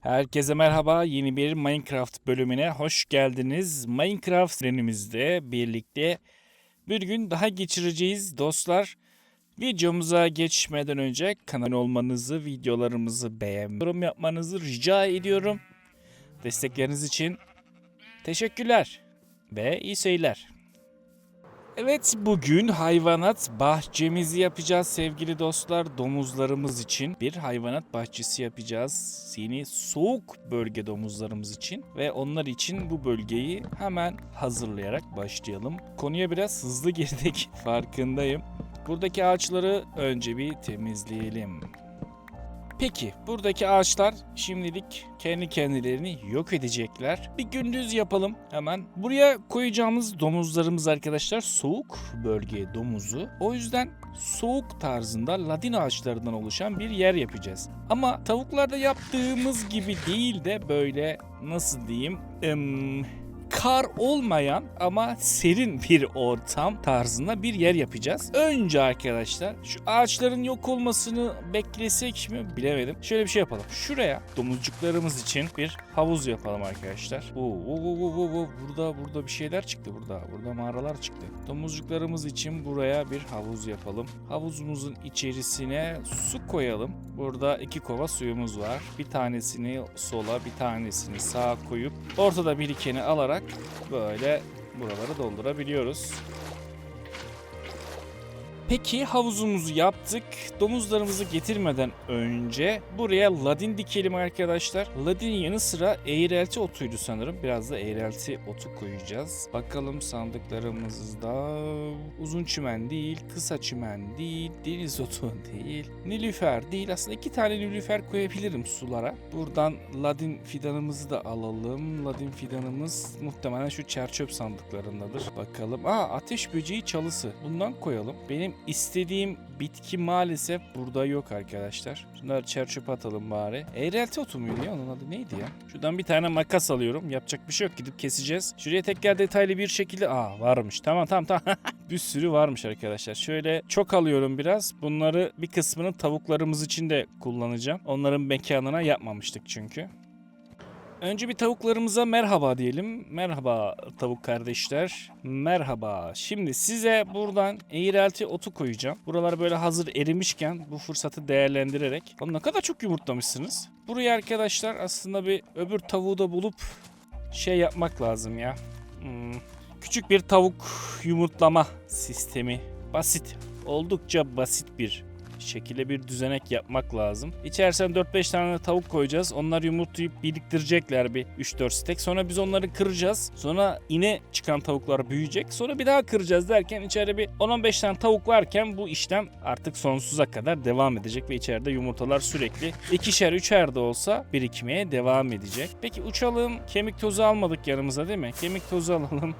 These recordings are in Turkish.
Herkese merhaba. Yeni bir Minecraft bölümüne hoş geldiniz. Minecraft serimizde birlikte bir gün daha geçireceğiz dostlar. Videomuza geçmeden önce kanal olmanızı, videolarımızı beğen, yorum yapmanızı rica ediyorum. Destekleriniz için teşekkürler ve iyi seyirler. Evet bugün hayvanat bahçemizi yapacağız sevgili dostlar. Domuzlarımız için bir hayvanat bahçesi yapacağız. Yeni soğuk bölge domuzlarımız için ve onlar için bu bölgeyi hemen hazırlayarak başlayalım. Konuya biraz hızlı girdik farkındayım. Buradaki ağaçları önce bir temizleyelim. Peki buradaki ağaçlar şimdilik kendi kendilerini yok edecekler. Bir gündüz yapalım hemen. Buraya koyacağımız domuzlarımız arkadaşlar soğuk bölge domuzu. O yüzden soğuk tarzında ladin ağaçlarından oluşan bir yer yapacağız. Ama tavuklarda yaptığımız gibi değil de böyle nasıl diyeyim... em, kar olmayan ama serin bir ortam tarzında bir yer yapacağız. Önce arkadaşlar şu ağaçların yok olmasını beklesek mi bilemedim. Şöyle bir şey yapalım. Şuraya domuzcuklarımız için bir havuz yapalım arkadaşlar. Oo, oo, oo, oo, oo, Burada burada bir şeyler çıktı burada. Burada mağaralar çıktı. Domuzcuklarımız için buraya bir havuz yapalım. Havuzumuzun içerisine su koyalım. Burada iki kova suyumuz var. Bir tanesini sola bir tanesini sağa koyup ortada birikeni alarak böyle buraları doldurabiliyoruz. Peki havuzumuzu yaptık. Domuzlarımızı getirmeden önce buraya ladin dikelim arkadaşlar. Ladin yanı sıra eğrelti otuydu sanırım. Biraz da eğrelti otu koyacağız. Bakalım sandıklarımızda uzun çimen değil, kısa çimen değil, deniz otu değil, nilüfer değil. Aslında iki tane nilüfer koyabilirim sulara. Buradan ladin fidanımızı da alalım. Ladin fidanımız muhtemelen şu çerçöp sandıklarındadır. Bakalım. Aa ateş böceği çalısı. Bundan koyalım. Benim istediğim bitki maalesef burada yok arkadaşlar. Şunları çerçöpe atalım bari. Eğrelti otu muydu ya? Onun adı neydi ya? Şuradan bir tane makas alıyorum. Yapacak bir şey yok. Gidip keseceğiz. Şuraya tekrar detaylı bir şekilde... Aa varmış. Tamam tamam tamam. bir sürü varmış arkadaşlar. Şöyle çok alıyorum biraz. Bunları bir kısmını tavuklarımız için de kullanacağım. Onların mekanına yapmamıştık çünkü. Önce bir tavuklarımıza merhaba diyelim. Merhaba tavuk kardeşler. Merhaba. Şimdi size buradan eğrelti otu koyacağım. Buralar böyle hazır erimişken bu fırsatı değerlendirerek. Oğlum ne kadar çok yumurtlamışsınız. Buraya arkadaşlar aslında bir öbür tavuğu da bulup şey yapmak lazım ya. Hmm, Küçük bir tavuk yumurtlama sistemi. Basit. Oldukça basit bir şekilde bir düzenek yapmak lazım. İçerisine 4-5 tane tavuk koyacağız. Onlar yumurtlayıp biriktirecekler bir 3-4 stek. Sonra biz onları kıracağız. Sonra yine çıkan tavuklar büyüyecek. Sonra bir daha kıracağız derken içeride bir 10-15 tane tavuk varken bu işlem artık sonsuza kadar devam edecek ve içeride yumurtalar sürekli ikişer üçer de olsa birikmeye devam edecek. Peki uçalım. Kemik tozu almadık yanımıza değil mi? Kemik tozu alalım.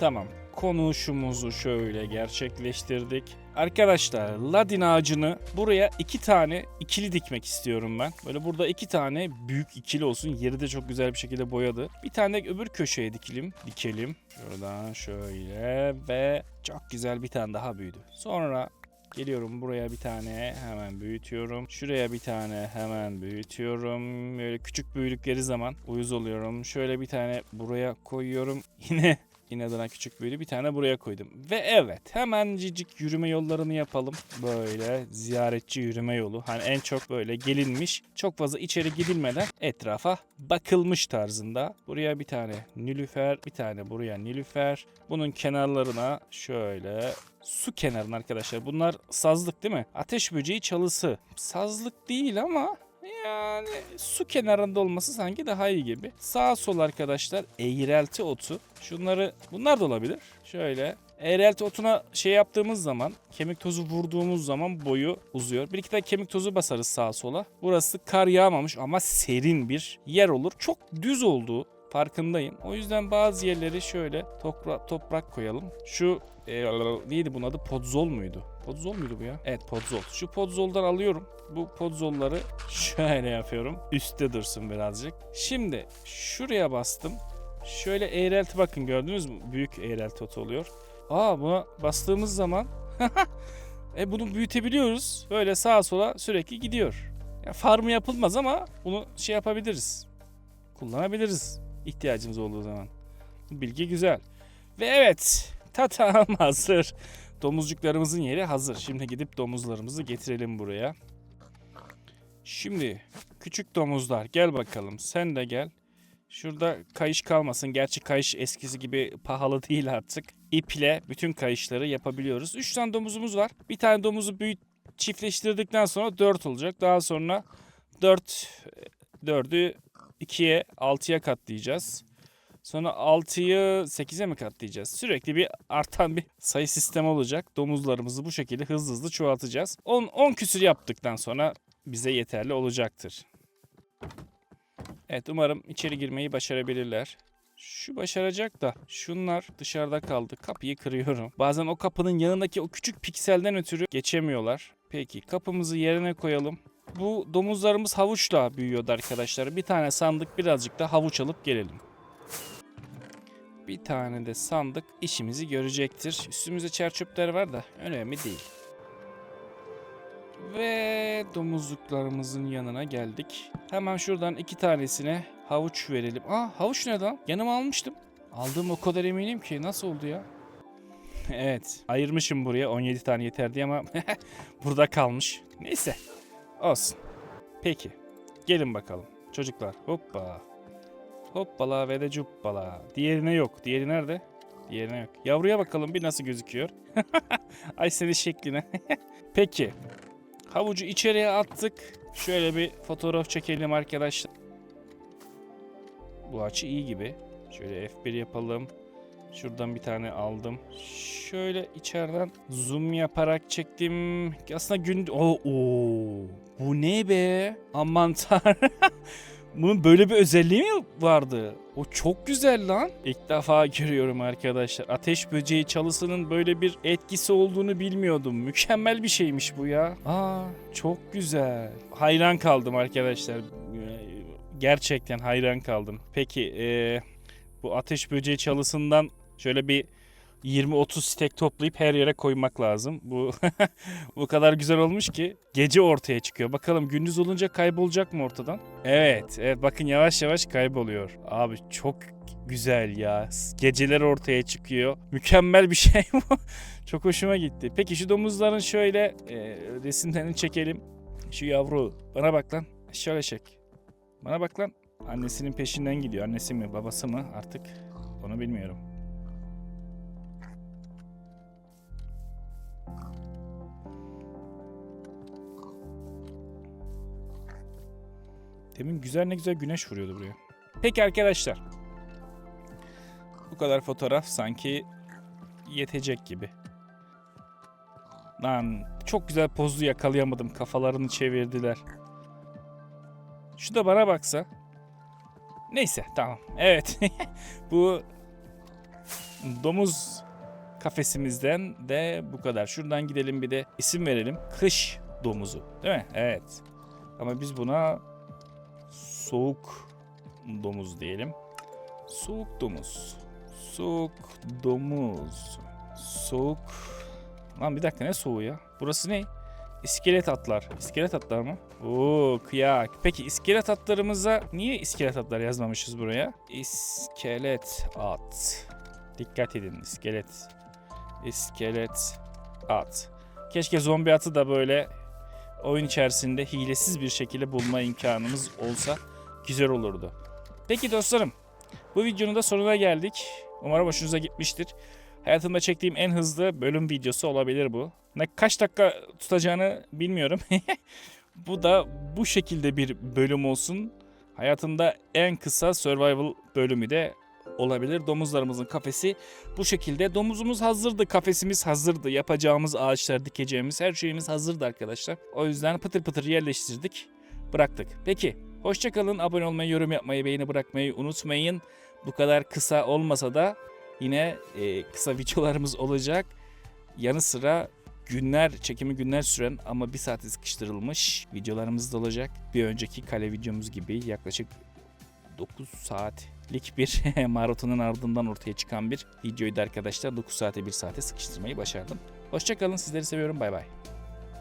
Tamam. Konuşumuzu şöyle gerçekleştirdik. Arkadaşlar ladin ağacını buraya iki tane ikili dikmek istiyorum ben. Böyle burada iki tane büyük ikili olsun. Yeri de çok güzel bir şekilde boyadı. Bir tane de öbür köşeye dikilim. Dikelim. Şuradan şöyle ve çok güzel bir tane daha büyüdü. Sonra Geliyorum buraya bir tane hemen büyütüyorum. Şuraya bir tane hemen büyütüyorum. Böyle küçük büyüdükleri zaman uyuz oluyorum. Şöyle bir tane buraya koyuyorum. Yine İnadına küçük büyüdü. Bir tane buraya koydum. Ve evet hemencik yürüme yollarını yapalım. Böyle ziyaretçi yürüme yolu. Hani en çok böyle gelinmiş. Çok fazla içeri gidilmeden etrafa bakılmış tarzında. Buraya bir tane nilüfer. Bir tane buraya nilüfer. Bunun kenarlarına şöyle su kenarına arkadaşlar. Bunlar sazlık değil mi? Ateş böceği çalısı. Sazlık değil ama yani su kenarında olması sanki daha iyi gibi. Sağ sol arkadaşlar eğrelti otu. Şunları bunlar da olabilir. Şöyle eğrelti otuna şey yaptığımız zaman kemik tozu vurduğumuz zaman boyu uzuyor. Bir iki tane kemik tozu basarız sağa sola. Burası kar yağmamış ama serin bir yer olur. Çok düz olduğu farkındayım. O yüzden bazı yerleri şöyle topra toprak koyalım. Şu e, neydi bunun adı? Podzol muydu? Podzol muydu bu ya? Evet podzol. Şu podzoldan alıyorum. Bu podzolları şöyle yapıyorum. Üstte dursun birazcık. Şimdi şuraya bastım. Şöyle eğrelti bakın gördünüz mü? Büyük eğrelti otu oluyor. Aa buna bastığımız zaman e bunu büyütebiliyoruz. Böyle sağa sola sürekli gidiyor. Ya farmı yapılmaz ama bunu şey yapabiliriz. Kullanabiliriz ihtiyacımız olduğu zaman. Bu bilgi güzel. Ve evet tatam hazır. Domuzcuklarımızın yeri hazır. Şimdi gidip domuzlarımızı getirelim buraya. Şimdi küçük domuzlar gel bakalım sen de gel. Şurada kayış kalmasın. Gerçi kayış eskisi gibi pahalı değil artık. İple bütün kayışları yapabiliyoruz. 3 tane domuzumuz var. Bir tane domuzu büyüt çiftleştirdikten sonra 4 olacak. Daha sonra 4 4'ü 2'ye 6'ya katlayacağız. Sonra 6'yı 8'e mi katlayacağız? Sürekli bir artan bir sayı sistemi olacak. Domuzlarımızı bu şekilde hızlı hızlı çoğaltacağız. 10 10 küsür yaptıktan sonra bize yeterli olacaktır. Evet umarım içeri girmeyi başarabilirler. Şu başaracak da şunlar dışarıda kaldı. Kapıyı kırıyorum. Bazen o kapının yanındaki o küçük pikselden ötürü geçemiyorlar. Peki kapımızı yerine koyalım. Bu domuzlarımız havuçla büyüyordu arkadaşlar. Bir tane sandık birazcık da havuç alıp gelelim. Bir tane de sandık işimizi görecektir. Üstümüzde çerçöpler var da önemli değil. Ve domuzluklarımızın yanına geldik. Hemen şuradan iki tanesine havuç verelim. Aa havuç ne lan? Yanıma almıştım. Aldığım o kadar eminim ki. Nasıl oldu ya? evet. Ayırmışım buraya 17 tane yeter diye ama burada kalmış. Neyse. Olsun. Peki. Gelin bakalım. Çocuklar. Hoppa. Hoppala ve de cuppala. Diğerine yok. Diğeri nerede? Diğerine yok. Yavruya bakalım bir nasıl gözüküyor. Ay senin şekline. Peki. Havucu içeriye attık. Şöyle bir fotoğraf çekelim arkadaşlar. Bu açı iyi gibi. Şöyle F1 yapalım. Şuradan bir tane aldım. Şöyle içeriden zoom yaparak çektim. Aslında gün... Oo, oo. Bu ne be? Aman tanrım. Bunun böyle bir özelliği mi vardı? O çok güzel lan. İlk defa görüyorum arkadaşlar. Ateş böceği çalısının böyle bir etkisi olduğunu bilmiyordum. Mükemmel bir şeymiş bu ya. Aa çok güzel. Hayran kaldım arkadaşlar. Gerçekten hayran kaldım. Peki eee, bu ateş böceği çalısından şöyle bir 20-30 stek toplayıp her yere koymak lazım. Bu bu kadar güzel olmuş ki gece ortaya çıkıyor. Bakalım gündüz olunca kaybolacak mı ortadan? Evet, evet bakın yavaş yavaş kayboluyor. Abi çok güzel ya. Geceler ortaya çıkıyor. Mükemmel bir şey bu. çok hoşuma gitti. Peki şu domuzların şöyle e, resimlerini çekelim. Şu yavru bana bak lan. Şöyle çek. Bana bak lan. Annesinin peşinden gidiyor. Annesi mi babası mı artık onu bilmiyorum. Demin güzel ne güzel güneş vuruyordu buraya. Peki arkadaşlar. Bu kadar fotoğraf sanki yetecek gibi. Lan çok güzel pozu yakalayamadım. Kafalarını çevirdiler. Şu da bana baksa. Neyse tamam. Evet. Bu domuz kafesimizden de bu kadar. Şuradan gidelim bir de isim verelim. Kış domuzu. Değil mi? Evet. Ama biz buna soğuk domuz diyelim. Soğuk domuz. Soğuk domuz. Soğuk. Lan bir dakika ne soğuğu ya? Burası ne? İskelet atlar. İskelet atlar mı? Oo kıyak. Peki iskelet atlarımıza niye iskelet atlar yazmamışız buraya? İskelet at. Dikkat edin iskelet. İskelet at. Keşke zombi atı da böyle oyun içerisinde hilesiz bir şekilde bulma imkanımız olsa güzel olurdu. Peki dostlarım bu videonun da sonuna geldik. Umarım hoşunuza gitmiştir. Hayatımda çektiğim en hızlı bölüm videosu olabilir bu. Ne kaç dakika tutacağını bilmiyorum. bu da bu şekilde bir bölüm olsun. Hayatımda en kısa survival bölümü de olabilir. Domuzlarımızın kafesi bu şekilde. Domuzumuz hazırdı, kafesimiz hazırdı. Yapacağımız ağaçlar, dikeceğimiz her şeyimiz hazırdı arkadaşlar. O yüzden pıtır pıtır yerleştirdik, bıraktık. Peki, hoşçakalın. Abone olmayı, yorum yapmayı, beğeni bırakmayı unutmayın. Bu kadar kısa olmasa da yine e, kısa videolarımız olacak. Yanı sıra günler, çekimi günler süren ama bir saate sıkıştırılmış videolarımız da olacak. Bir önceki kale videomuz gibi yaklaşık 9 saatlik bir maratonun ardından ortaya çıkan bir videoydu arkadaşlar. 9 saate 1 saate sıkıştırmayı başardım. Hoşçakalın sizleri seviyorum bay bay.